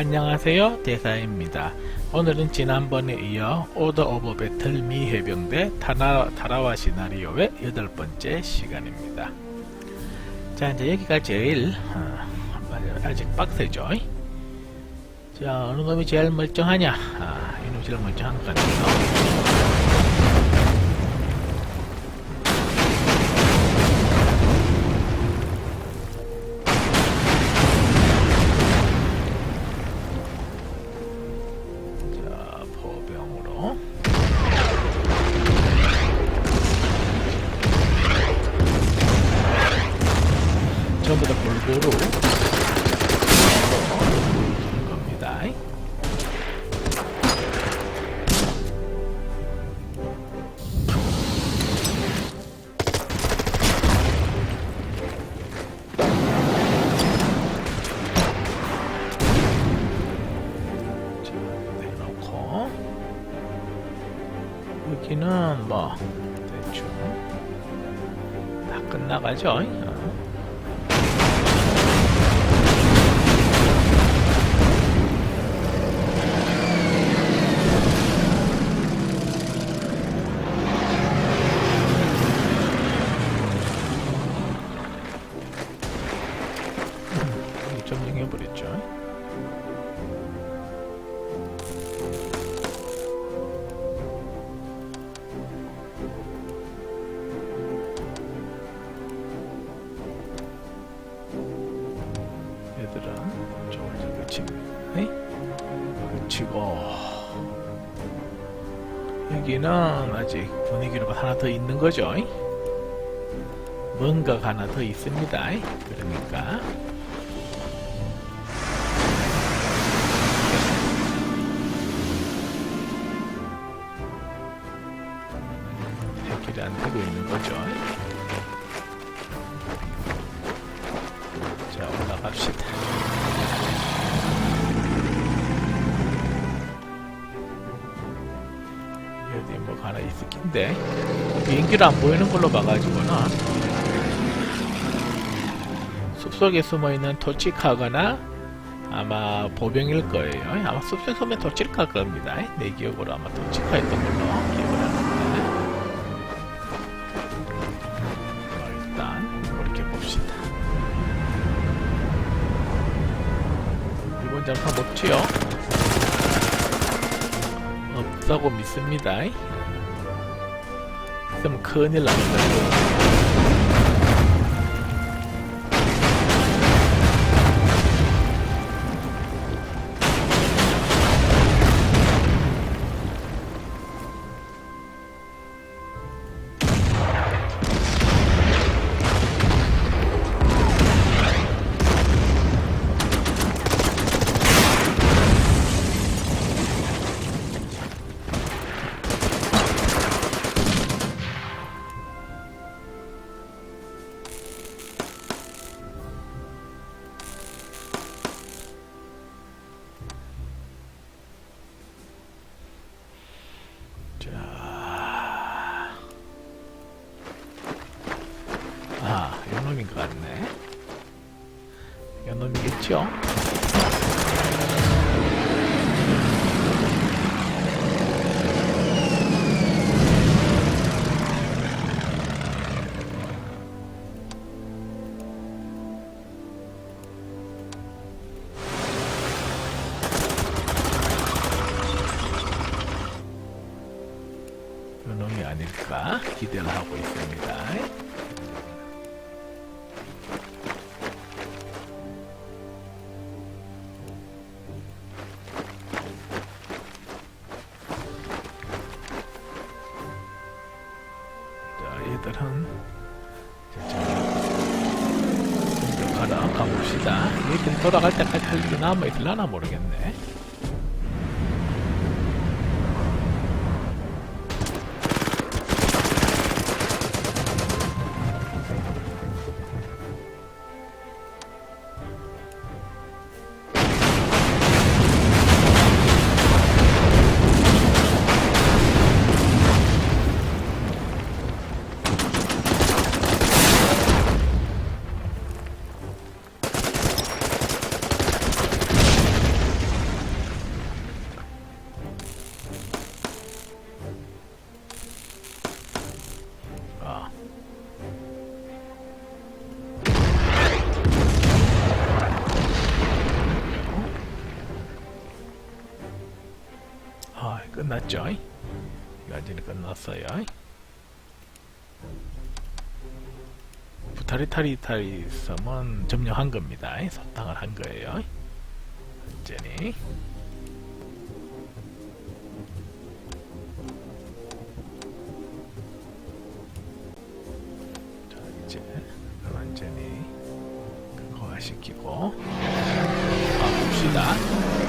안녕하세요. 대사입니다. 오늘은 지난번에 이어 오더 오버 배틀 미 해병대 타나, 타라와 시나리오의 여덟 번째 시간입니다. 자 이제 여기가 제일 어, 아직 빡세죠? 자 어느 놈이 제일 멀쩡하냐? 아, 이놈이 제일 멀쩡한 것 같네요 병으로. 전부 다 골고루 여기는 뭐 대충 다 끝나가죠. 여기는 아직 분위기가 하나 더 있는 거죠. 뭔가가 하나 더 있습니다. 그러니까 해결이 안 되고 있는 거죠. 자, 올라갑시다. 낀데 비행기를 안 보이는 걸로 봐가지고는 숲속에 숨어있는 도치카거나 아마 보병일 거예요. 아마 숲속에 숨은 도치카 겁니다. 내 기억으로 아마 도치카였던 걸로 기억을 하는데 어, 일단 그렇게 봅시다. 이번 잠깐 먹지요? 없다고 믿습니다. 있으면 큰일 납 요놈인 것 같네. 요놈이겠죠? 기대를 하고 있습니다. 돌아갈 때까지 할 일이 남아있을라나 모르겠네. 끝났죠. 완전히 끝났어요. 부타리타리타리 섬은 점령한 겁니다. 소탕을 한 거예요. 완전히. 자, 이제 완전히 그거화시키고 가봅시다.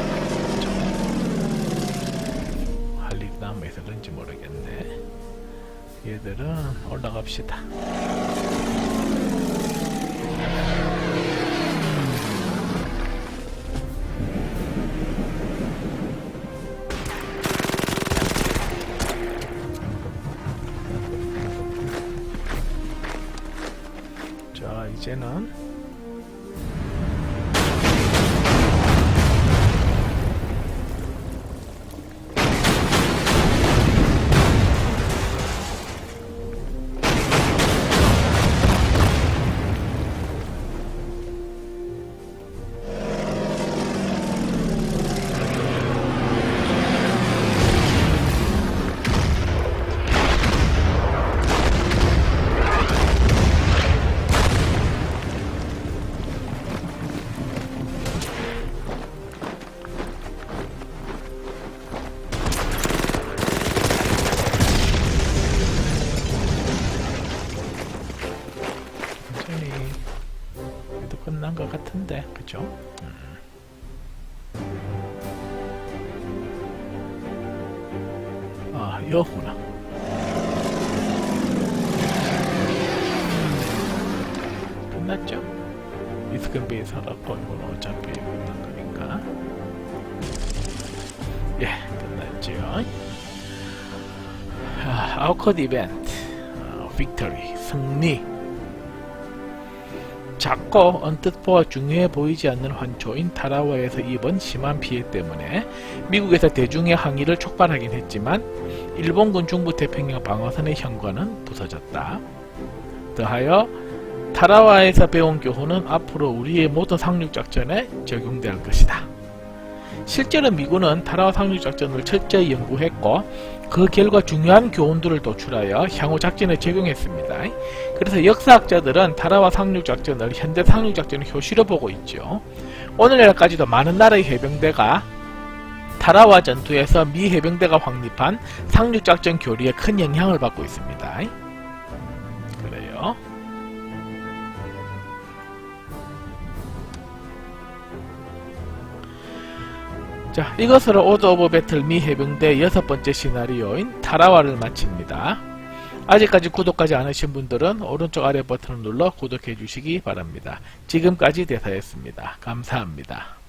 얘들은 올라갑시다. 자, 이제는 완전히 그래도 끝난 것 같은데, 그죠? 음. 아, 여구나. 끝났죠? 이스근 베이 살았고, 이건 어차피 끝난 거니까. 예, 끝났죠? 아, 아웃컷 이벤트. 어, 빅터리, 승리. 작고 언뜻 보아 중요해 보이지 않는 환초인 타라와에서 입은 심한 피해 때문에 미국에서 대중의 항의를 촉발하긴 했지만 일본군 중부 태평양 방어선의 현관은 부서졌다. 더하여 타라와에서 배운 교훈은 앞으로 우리의 모든 상륙작전에 적용될 것이다. 실제로 미군은 타라와 상륙작전을 철저히 연구했고 그 결과 중요한 교훈들을 도출하여 향후 작전에 적용했습니다. 그래서 역사학자들은 타라와 상륙작전을 현대 상륙작전의 효시로 보고 있죠. 오늘날까지도 많은 나라의 해병대가 타라와 전투에서 미 해병대가 확립한 상륙작전 교리에 큰 영향을 받고 있습니다. 자, 이것으로 오드 오브 배틀 미 해병대 여섯 번째 시나리오인 타라와를 마칩니다. 아직까지 구독하지 않으신 분들은 오른쪽 아래 버튼을 눌러 구독해 주시기 바랍니다. 지금까지 대사였습니다. 감사합니다.